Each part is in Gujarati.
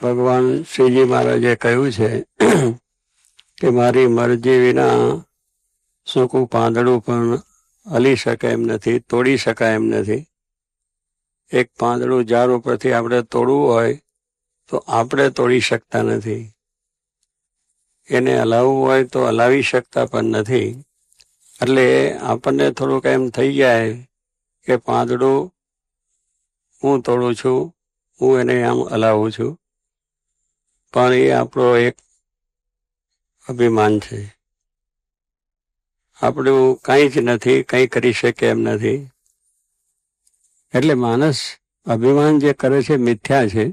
ભગવાન શ્રીજી મહારાજે કહ્યું છે કે મારી મરજી વિના સૂકું પાંદડું પણ હલી શકે એમ નથી, તોડી શકાય એમ નથી. એક પાંદડું ઝાડ ઉપરથી આપણે તોડવું હોય તો આપણે તોડી શકતા નથી. એને હલાવવું હોય તો હલાવી શકતા પણ નથી. એટલે આપણને થોડુંક એમ થઈ જાય કે પાંદડું હું તોડું છું, હું એને આમ હલાવું છું. પણ એ આપણો એક અભિમાન છે. આપણું કંઈ જ નથી, કંઈ કરી શકે એમ નથી. એટલે માણસ અભિમાન જે કરે છે મિથ્યા છે,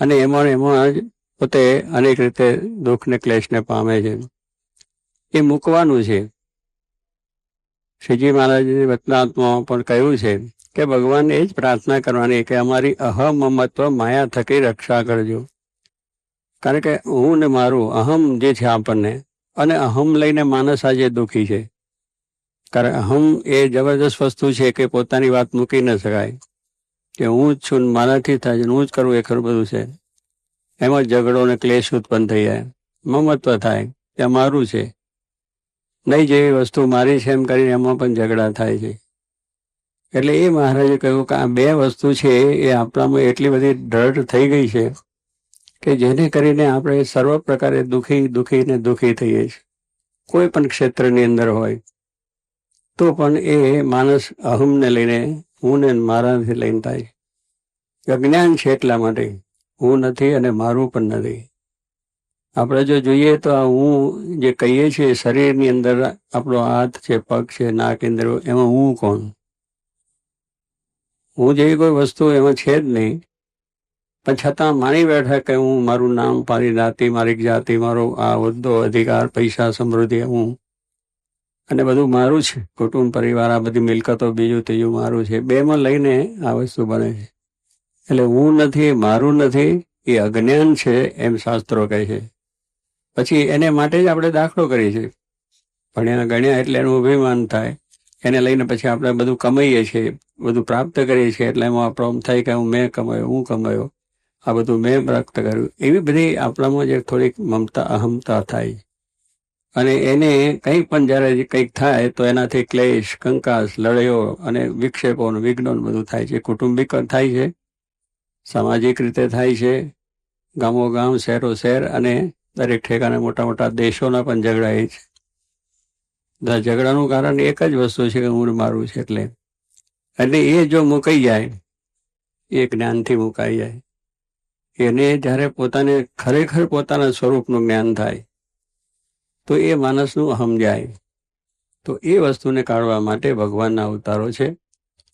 અને એમાં એમાં જ પોતે અનેક રીતે દુઃખને, ક્લેશને પામે છે. એ મૂકવાનું છે. શ્રીજી મહારાજની વચનાત્મામાં પણ કહ્યું છે કે ભગવાનને એ જ પ્રાર્થના કરવાની કે અમારી અહમમત્વ માયા થકી રક્ષા કરજો. કારણ કે હું ને મારું, અહમ જે છે આપણને, અને અહમ લઈને માણસ આજે દુઃખી છે. કારણ અહમ એ જબરદસ્ત વસ્તુ છે કે પોતાની વાત મૂકી ન શકાય. કે હું જ છું મારાથી થાય છે હું જ કરું એ ખરું બધું છે. એમાં ઝઘડો ને ક્લેશ ઉત્પન્ન થઈ જાય. મમત્વ થાય. કે મારું છે. નહીં જેવી વસ્તુ મારી છે એમ કરીને એમાં પણ ઝઘડા થાય છે. એટલે એ મહારાજે કહ્યું કે આ બે વસ્તુ છે એ આપણામાં એટલી બધી દ્રઢ થઈ ગઈ છે. કે જેને કરીને આપણે સર્વ પ્રકારે દુઃખી દુઃખી ને દુઃખી થઈએ છીએ. કોઈ પણ ક્ષેત્રની અંદર હોય, તો પણ એ માણસ અહમને લઈને, હું ને મારાથી લઈને થાય અજ્ઞાન છે એટલા માટે, હું નથી અને મારું પણ નથી. આપણે જો જોઈએ તો આ હું જે કહીએ છીએ, શરીરની અંદર આપણો હાથ છે, પગ છે, નાક ઇન્દ્રિયો એમાં હું કોણ? હું જેવી કોઈ વસ્તુ એમાં છે જ નહીં. પણ છતાં માની બેઠા કે હું મારું નામ, મારી નાતી મારી જાતિ, મારો આ હોદ્દો, અધિકાર, પૈસા, સમૃદ્ધિ, હું અને બધું મારું છે. કુટુંબ, પરિવાર, આ બધી મિલકતો, બીજું, ત્રીજું મારું છે. બેમાં લઈને આ વસ્તુ બને છે. એટલે હું નથી, મારું નથી, એ અજ્ઞાન છે એમ શાસ્ત્રો કહે છે. પછી એને માટે જ આપણે દાખલો કરીએ છીએ. ભણ્યા ગણ્યા એટલે એનું અભિમાન થાય. એને લઈને પછી આપણે બધું કમાઈએ છીએ, બધું પ્રાપ્ત કરીએ છીએ એટલે એમાં આપણો થાય કે હું મેં કમાયો, હું કમાયો. આ બધું મેં પ્રાપ્ત કર્યું. એવી બધી આપણામાં જે થોડીક મમતા, અહમતા થાય. અને એને કંઈ પણ જ્યારે કંઈક થાય, તો એનાથી ક્લેશ, કંકાસ લડાઈઓ અને વિક્ષેપોનું વિઘ્નોન બધું થાય છે. કુટુંબિક થાય છે, સામાજિક રીતે થાય છે, ગામો ગામ, શહેરો શહેર અને દરેક ઠેકાને મોટા મોટા દેશોના પણ ઝઘડા છે. ઝઘડાનું કારણ એક જ વસ્તુ છે કે હું મારું છે એટલે. એટલે એ જો મુકાઈ જાય, એ જ્ઞાનથી મુકાઈ જાય. એને જ્યારે પોતાને ખરેખર પોતાના સ્વરૂપનું જ્ઞાન થાય, તો એ માણસનું અહમ જાય. તો એ વસ્તુને કાઢવા માટે ભગવાનના અવતારો છે.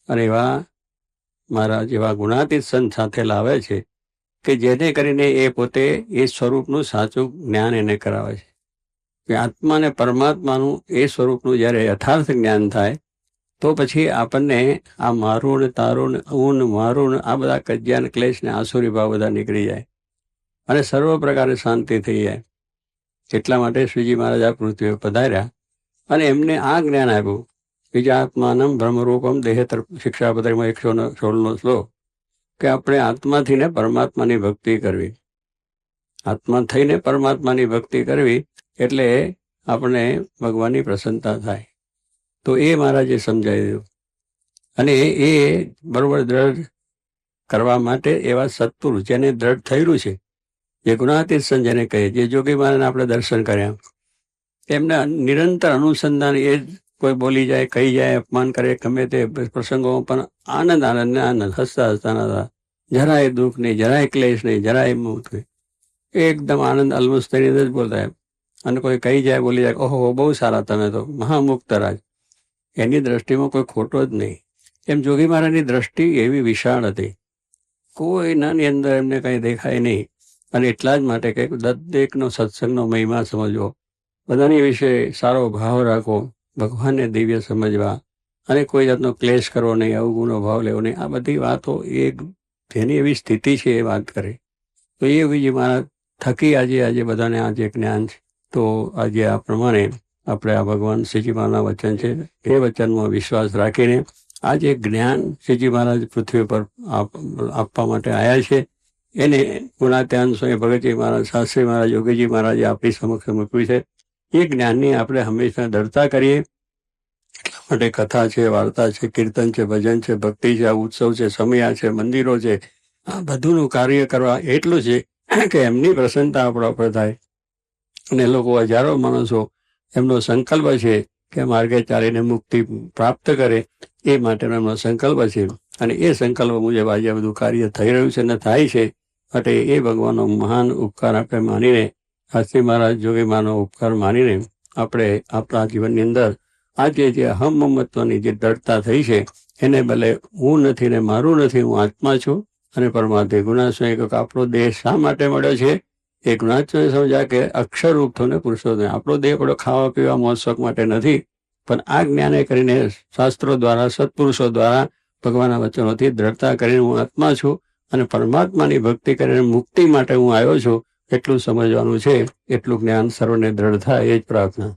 અને એવા મારા જેવા ગુણાતીત સંત સાથે લાવે છે કે જેને કરીને એ પોતે એ સ્વરૂપનું સાચું જ્ઞાન એને કરાવે છે. કે આત્મા અને પરમાત્માનું એ સ્વરૂપનું જ્યારે યથાર્થ જ્ઞાન થાય તો પછી આપણને આ મારું ને તારું ને હું મારું ને આ બધા કજ્યા ને ક્લેશ ને આસુરી ભાવ બધા નીકળી જાય. અને સર્વ પ્રકારે શાંતિ થઈ જાય. એટલા માટે શ્રીજી મહારાજ આ પૃથ્વી પધાર્યા અને એમને આ જ્ઞાન આપ્યું. બીજા આત્માનમ બ્રહ્મરૂપમ દેહેતર શિક્ષાપત્રમાં એકસો સોળનો શ્લોક કે આપણે આત્માથી ને પરમાત્માની ભક્તિ કરવી. આત્મા થઈને પરમાત્માની ભક્તિ કરવી એટલે આપણે ભગવાનની પ્રસન્નતા થાય. તો એ મહારાજે સમજાવી દીધું અને એ બરોબર દ્રઢ કરવા માટે એવા સત્પુરુષ જેને દ્રઢ થયેલું છે, જે ગુણાતીત સંત કહે, જે જોગી મહારાજને આપણે દર્શન કર્યા, એમને નિરંતર અનુસંધાન એ કોઈ બોલી જાય, કહી જાય, અપમાન કરે, ગમે તે પ્રસંગોમાં પણ આનંદ આનંદ આનંદ, હસતા હસતા હતા જરાય દુઃખ નહીં, જરાય ક્લેશ નહીં, જરાય મુક્ત નહીં. એકદમ આનંદ અલમસ્તની અંદર જ બોલતા અને કોઈ કહી જાય, બોલી જાય, ઓહો, બહુ સારા તમે તો, મહામુક્ત રાજ. એની દ્રષ્ટિમાં કોઈ ખોટો જ નહીં. એમ જોગી મહારાજની દ્રષ્ટિ એવી વિશાળ હતી. કોઈનાની અંદર એમને કંઈ દેખાય નહીં. અને એટલા જ માટે કે દરેકનો સત્સંગનો મહિમા સમજવો. બધાની વિશે સારો ભાવ રાખવો, ભગવાનને દિવ્ય સમજવા, અને કોઈ જાતનો ક્લેશ કરવો નહીં અવગુણનો ભાવ લેવો નહીં. આ બધી વાતો એ જેની એવી સ્થિતિ છે એ વાત કરે. તો એ બીજી મારા થકી આજે આજે બધાને આજે જ્ઞાન છે. તો આજે આ પ્રમાણે આપણે આ ભગવાન શ્રીજી મહારાજના વચન છે, એ વચનમાં વિશ્વાસ રાખીને આજે જ્ઞાન શ્રીજી મહારાજ પૃથ્વી પર આપવા માટે આવ્યા છે. એને ગુણાત્યાન સ્વામી ભગતજી મહારાજ, શાસ્ત્રી મહારાજ, યોગીજી મહારાજે આપણી સમક્ષ મૂક્યું છે. એ જ્ઞાનની આપણે હંમેશા દળતા કરીએ. એટલા માટે કથા છે, વાર્તા છે, કીર્તન છે, ભજન છે, ભક્તિ છે, આ ઉત્સવ છે, સમયા છે, મંદિરો છે. આ બધુંનું કાર્ય કરવા એટલું છે કે એમની પ્રસન્નતા આપણા ઉપર થાય. અને લોકો હજારો માણસો એમનો સંકલ્પ છે કે માર્ગે ચાલીને મુક્તિ પ્રાપ્ત કરે, એ માટેનો એમનો સંકલ્પ છે. અને એ સંકલ્પ મુજબ આજે બધું કાર્ય થઈ રહ્યું છે અને થાય છે. માટે એ ભગવાનનો મહાન ઉપકાર આપણે માનીને શાસ્ત્રી મહારાજ જોગીમાનો ઉપકાર માનીને આપણે આપણા જીવનની અંદર આજે જે અહમ મમત્વની જે દળતા થઈ છે, એને ભલે હું નથી ને મારું નથી, હું આત્મા છું અને પરમાત્મા ગુણાશ્વય એક આપણો દેહ શા માટે મળ્યો છે? એ ગુણાશ્વય સમજ્યા કે અક્ષર રૂપ થઈને પુરુષોત્તમ આપણો દેહ પડો ખાવા પીવા મોત્સવ માટે નથી, પણ આ જ્ઞાને કરીને શાસ્ત્રો દ્વારા, સત્પુરુષો દ્વારા ભગવાનના વચનોથી દ્રઢતા કરીને હું આત્મા છું અને પરમાત્માની ભક્તિ કરીને મુક્તિ માટે હું આવ્યો છું, એટલું સમજવાનું છે. એટલું જ્ઞાન સર્વને દ્રઢ થાય, એ જ પ્રાર્થના.